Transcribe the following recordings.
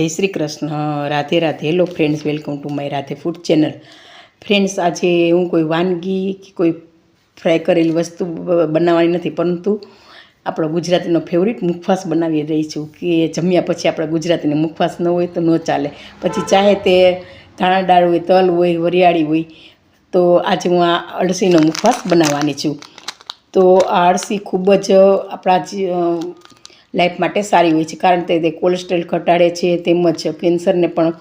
જય Shri Krishna. Radhe Radhe. Hello friends welcome to my Radhe food channel friends આજે હું કોઈ વાનગી કે કોઈ ફ્રાય કરેલી વસ્તુ બનાવવાની નથી, પરંતુ આપણો ગુજરાતીનો ફેવરિટ મુખવાસ બનાવી રહી છું કે જમ્યા પછી આપણે ગુજરાતીને મુખવાસ ન હોય તો ન ચાલે. પછી ચાહે તે ધાણા દાળ હોય, તલ હોય, વરિયાળી હોય, તો આજે હું આ અળસીનો મુખવાસ બનાવવાની છું. તો આ અળસી ખૂબ જ આપણા લાઈફ માટે સારી હોય છે. કારણ કે તે કોલેસ્ટ્રોલ ઘટાડે છે, તેમજ કેન્સરને પણ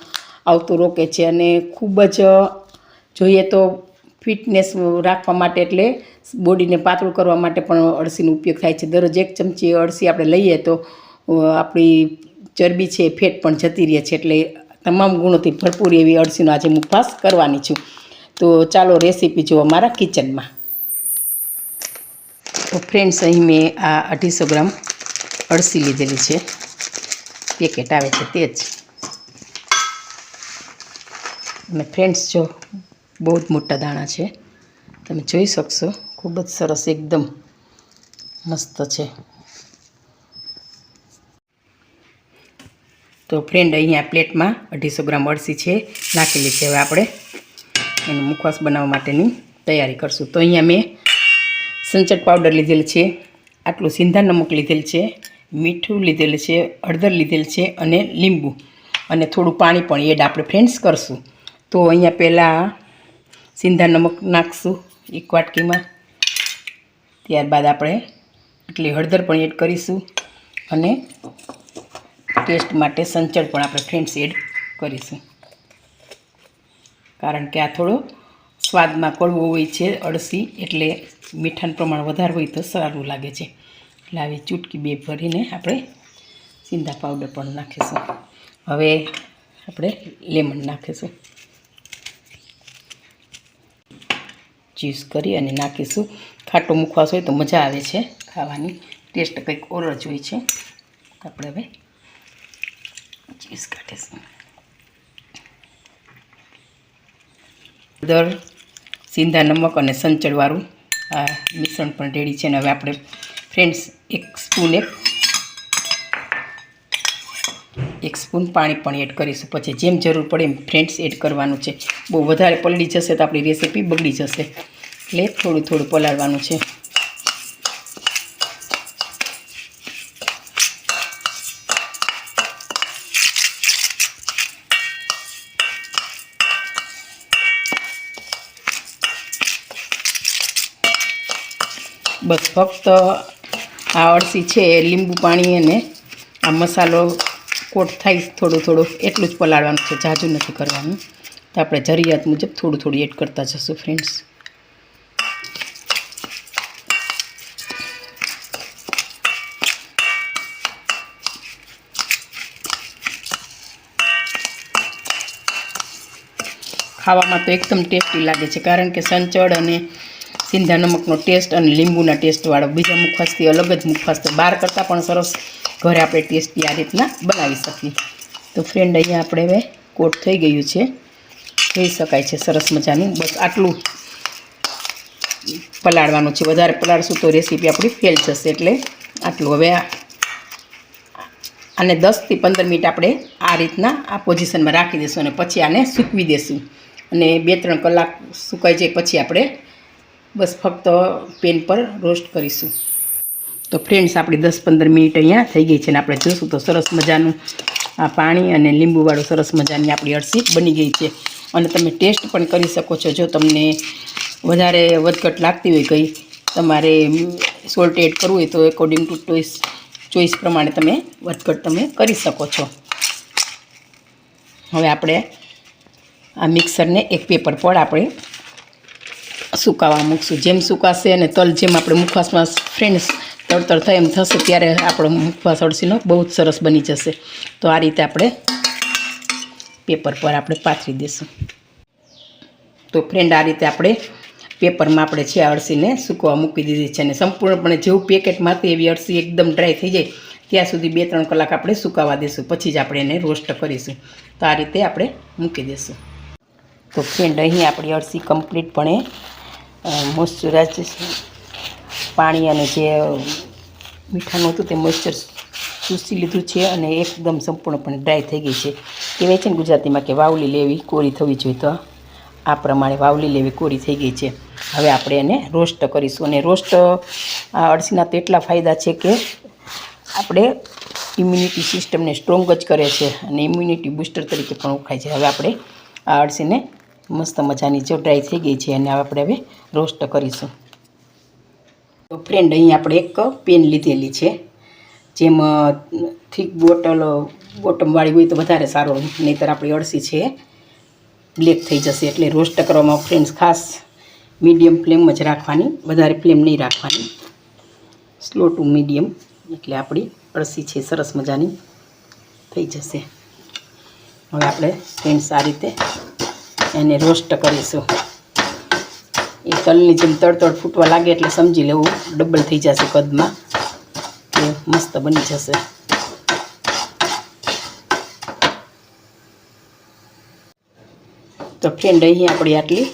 આવતું રોકે છે અને ખૂબ જ જોઈએ તો ફિટનેસ રાખવા માટે એટલે બોડીને પાતળું કરવા માટે પણ અળસીનો ઉપયોગ થાય છે. દરરોજ એક ચમચી અળસી આપણે લઈએ તો આપણી ચરબી છે, ફેટ પણ જતી રહે છે. એટલે તમામ ગુણોથી ભરપૂર એવી અળસીનો આજે મુખવાસ કરવાની છું. તો ચાલો રેસીપી જુઓ મારા કિચનમાં. તો ફ્રેન્ડ્સ અહીં મેં આ અઢીસો ગ્રામ અળસી લીધેલી છે. પેકેટ આવે છે તે જ. અને ફ્રેન્ડ્સ જો બહુ જ મોટા દાણા છે. તમે જોઈ શકશો, ખૂબ જ સરસ એકદમ મસ્ત છે. તો ફ્રેન્ડ અહીંયા પ્લેટમાં અઢીસો ગ્રામ અળસી છે, નાખેલી છે હવે આપણે. એનું મુખવાસ બનાવવા માટેની તૈયારી કરશું. તો અહીંયા મેં સંચટ પાવડર લીધેલ છે, આટલું સિંધા નમક લીધેલ છે. મીઠું લીધેલ છે, હળદર લીધેલ છે અને લીંબુ. અને થોડું પાણી પણ એડ આપણે ફ્રેન્ડ્સ કરશું. તો અહીંયા પહેલાં સિંધા નમક નાખશું એક વાટકીમાં. ત્યારબાદ આપણે એટલી હળદર પણ એડ કરીશું અને ટેસ્ટ માટે સંચળ પણ આપણે ફ્રેન્ડ્સ એડ કરીશું. કારણ કે આ થોડો સ્વાદમાં કડવો હોય છે, અળસી એટલે મીઠાનું પ્રમાણ વધારે હોય તો સારું લાગે છે. એટલે આવી ચૂટકી બે ભરીને આપણે સિંધા પાવડર પણ નાખીશું. હવે આપણે લેમન નાખીશું. જ્યુસ કરી અને નાખીશું. ખાટો મુખવાસ હોય તો મજા આવે છે ખાવાની. ટેસ્ટ કંઈક ઓર જ હોય છે. આપણે હવે જ્યુસ કાઢીશું. દર સિંધા નમક અને સંચળવાળું આ મિશ્રણ પણ રેડી છે અને હવે આપણે ફ્રેન્ડ્સ, એક સ્પૂન એક. એક સ્પૂન પાણી પણ એડ કરીશું પછી. જેમ જરૂર પડે એમ ફ્રેન્ડ્સ એડ કરવાનું છે. બહુ વધારે પલળી જશે તો આપણી રેસીપી બગડી જશે. એટલે થોડું થોડું પલાળવાનું છે. બસ ફક્ત આ અળસી છે, લીંબુ પાણી અને આ મસાલો કોટ થાય થોડું થોડું, એટલું જ પલાળવાનું છે, જાજુ નથી કરવાનું. તો આપણે જરૂરિયાત મુજબ થોડું થોડું એડ કરતા જશું ફ્રેન્ડ્સ ખાવામાં તો એકદમ ટેસ્ટી લાગે છે, કારણ કે સંચળ અને સિંધા નમકનો ટેસ્ટ અને લીંબુના ટેસ્ટવાળો બીજા મુખવાસથી અલગ જ મુખવાસ તો બહાર કરતાં પણ સરસ ઘરે આપણે ટેસ્ટી આ રીતના બનાવી શકીએ. તો ફ્રેન્ડ અહીંયા આપણે હવે કોટ થઈ ગયું છે. જોઈ શકાય છે. સરસ મજાનું. બસ આટલું પલાળવાનું છે. વધારે પલાળશું તો રેસીપી આપણી ફેલ જશે એટલે આટલું હવે આને દસથી પંદર મિનિટ આપણે આ રીતના આ પોઝિશનમાં રાખી દઈશું અને પછી આને સૂકવી દઈશું. અને બે ત્રણ કલાક સુકાઈ જાય પછી આપણે બસ ફક્ત પેન પર રોસ્ટ કરીશું. તો ફ્રેન્ડ્સ, આપણી દસ પંદર મિનિટ અહીંયા થઈ ગઈ છે ને આપણે જોઈશું તો સરસ મજાનું આ પાણી અને લીંબુવાળું સરસ મજાની આપણી અળસી બની ગઈ છે. અને તમે ટેસ્ટ પણ કરી શકો છો. જો તમને વધારે વધઘટ લાગતી હોય, કંઈ તમારે સોલ્ટ એડ કરવું હોય, તો એકોર્ડિંગ ટુ ચોઈસ ચોઈસ પ્રમાણે તમે વધઘટ તમે કરી શકો છો. હવે આપણે આ મિક્સરને એક પેપર પર આપણે સુકાવા મૂકશું. જેમ સુકાશે અને તલ જેમ આપણે મુખવાસમાં ફ્રેન્ડ્સ તળતળ થાય એમ થશે, ત્યારે આપણો મુખવાસ અળસીનો બહુ જ સરસ બની જશે. તો આ રીતે આપણે પેપર પર આપણે પાથરી દઈશું તો ફ્રેન્ડ આ રીતે આપણે પેપરમાં આપણે છે અળસીને સૂકવા મૂકી દીધી છે અને સંપૂર્ણપણે જેવું પેકેટમાં હતી એવી અળસી એકદમ ડ્રાય થઈ જાય, ત્યાં સુધી બે ત્રણ કલાક આપણે સુકાવા દઈશું પછી જ આપણે એને રોસ્ટ કરીશું. તો આ રીતે આપણે મૂકી દઈશું તો ફ્રેન્ડ અહીં આપણી અળસી કમ્પ્લીટપણે મોઇશ્ચરાઇઝ પાણી અને જે મીઠાનું હતું તે મોઇશ્ચર ચૂસી લીધું છે અને એકદમ સંપૂર્ણપણે ડ્રાય થઈ ગઈ છે. કહેવાય છે ને ગુજરાતીમાં કે વાવલી લેવી, કોરી થવી જોઈએ તો. આ પ્રમાણે વાવલી લેવી, કોરી થઈ ગઈ છે. હવે આપણે એને રોસ્ટ કરીશું અને રોસ્ટ આ અળસીના તો એટલા ફાયદા છે કે આપણે ઇમ્યુનિટી સિસ્ટમને સ્ટ્રોંગ જ કરે છે અને ઇમ્યુનિટી બૂસ્ટર તરીકે પણ ઓળખાય છે. હવે આપણે આ અળસીને મસ્ત મજાની જો ડ્રાય થઈ ગઈ છે અને આપણે હવે રોસ્ટ કરીશું. તો ફ્રેન્ડ અહીં આપણે એક પેન લીધેલી છે. જેમાં થીક બોટલ બોટમવાળી હોય તો વધારે સારો નહીંતર આપણી અળસી છે. બ્લેક થઈ જશે એટલે રોસ્ટ કરવામાં ફ્રેન્ડ્સ ખાસ મીડિયમ ફ્લેમ જ રાખવાની. વધારે ફ્લેમ નહીં રાખવાની. સ્લો ટુ મીડિયમ એટલે આપણી અળસી છે, સરસ મજાની. થઈ જશે. હવે આપણે ફ્રેન્ડ્સ આ રીતે એને રોસ્ટ કરીશું. એ તલની જેમ તડતડ ફૂટવા લાગે એટલે સમજી લેવું, ડબલ થઈ જશે કદમાં, કે મસ્ત બની જશે. તો ફ્રેન્ડ અહીં આપણી આટલી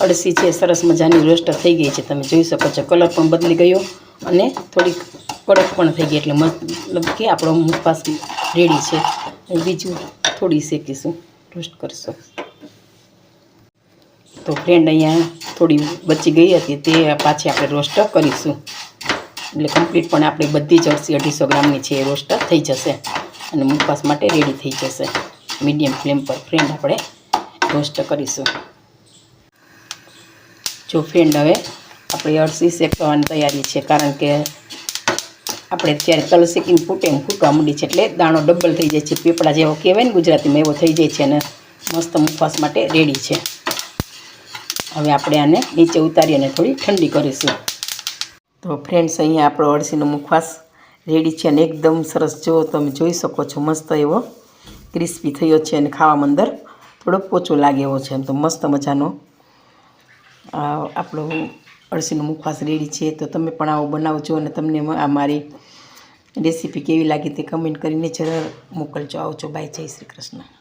અળસી છે, સરસ મજાની રોસ્ટ થઈ ગઈ છે, તમે જોઈ શકો છો, કલર પણ બદલી ગયો અને થોડીક કડક પણ થઈ ગઈ, એટલે મતલબ કે આપણો મુખવાસ રેડી છે. બીજું થોડી શેકીશું, રોસ્ટ કરશું. તો ફ્રેન્ડ અહીંયા થોડી બચી ગઈ હતી. તે પાછી આપણે રોસ્ટ કરીશું. એટલે કમ્પ્લીટ પણ આપણી બધી જ અળસી અઢીસો ગ્રામની છે એ રોસ્ટ થઈ જશે. અને મુખવાસ માટે રેડી થઈ જશે. મીડિયમ ફ્લેમ પર ફ્રેન્ડ આપણે રોસ્ટ કરીશું. જો ફ્રેન્ડ હવે આપણે અળસી શેકવાની તૈયારી છે. કારણ કે આપણે જ્યારે તલ શેકીને ફૂટે ફૂટવા માંડી છે એટલે દાણો ડબલ થઈ જાય છે. પીપળા જેવો કહેવાય ને ગુજરાતીમાં એવો થઈ જાય છે અને મસ્ત મુખવાસ માટે રેડી છે. હવે આપણે આને નીચે ઉતારી અને થોડી ઠંડી કરીશું. તો ફ્રેન્ડ્સ અહીંયા આપણો અળસીનો મુખવાસ રેડી છે અને એકદમ સરસ. જો તમે જોઈ શકો છો, મસ્ત એવો ક્રિસ્પી થયો છે અને ખાવામાં અંદર થોડો પોચો લાગે એવો છે. એમ તો મસ્ત મજાનો આપણો અળસીનો મુખવાસ રેડી છે. તો તમે પણ આવો, બનાવજો અને તમને આ મારી રેસીપી કેવી લાગી તે કમેન્ટ કરીને જરૂર મોકલજો. આવજો બાય જય શ્રી કૃષ્ણ.